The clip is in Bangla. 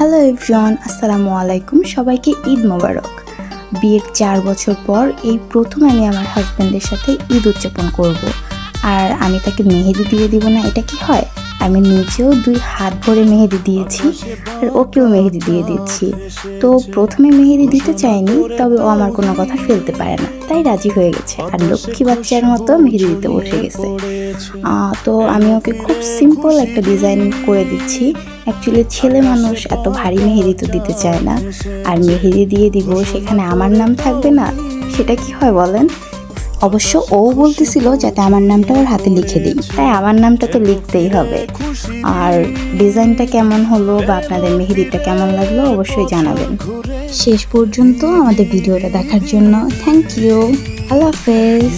হ্যালো এভরিওয়ান আসসালামু আলাইকুম, সবাইকে ঈদ মোবারক। বিয়ের চার বছর পর এই প্রথম আমি আমার হাজব্যান্ডের সাথে ঈদ উদযাপন করব। আর আমি তাকে মেহেদি দিয়ে দিব না, এটা কি হয়? আমি নিজেও দুই হাত ভরে মেহেদি দিয়েছি, আর ওকেও মেহেদি দিয়ে দিচ্ছি। তো প্রথমে মেহেদি দিতে চাইনি, তবে ও আমার কোনো কথা ফেলতে পারে না, তাই রাজি হয়ে গেছে। আর লক্ষ্মী বাচ্চার মতো মেহেদি দিতে বসে গেছে। তো আমি ওকে খুব সিম্পল একটা ডিজাইন করে দিচ্ছি অ্যাকচুয়ালি ছেলে মানুষ এত ভারী মেহেদি তো দিতে চায় না। আর মেহেদি দিয়ে দিব, সেখানে আমার নাম থাকবে না। সেটা কি হয় বলেন? অবশ্য ও বলতেছিল যাতে আমার নামটা ওর হাতে লিখে দিই। তাই আমার নামটা তো লিখতেই হবে। আর ডিজাইনটা কেমন হলো বা আপনাদের মেহেদিটা কেমন লাগল অবশ্যই জানাবেন। শেষ পর্যন্ত আমাদের ভিডিওটা দেখার জন্য থ্যাংক ইউ আল্লাহ হাফেজ।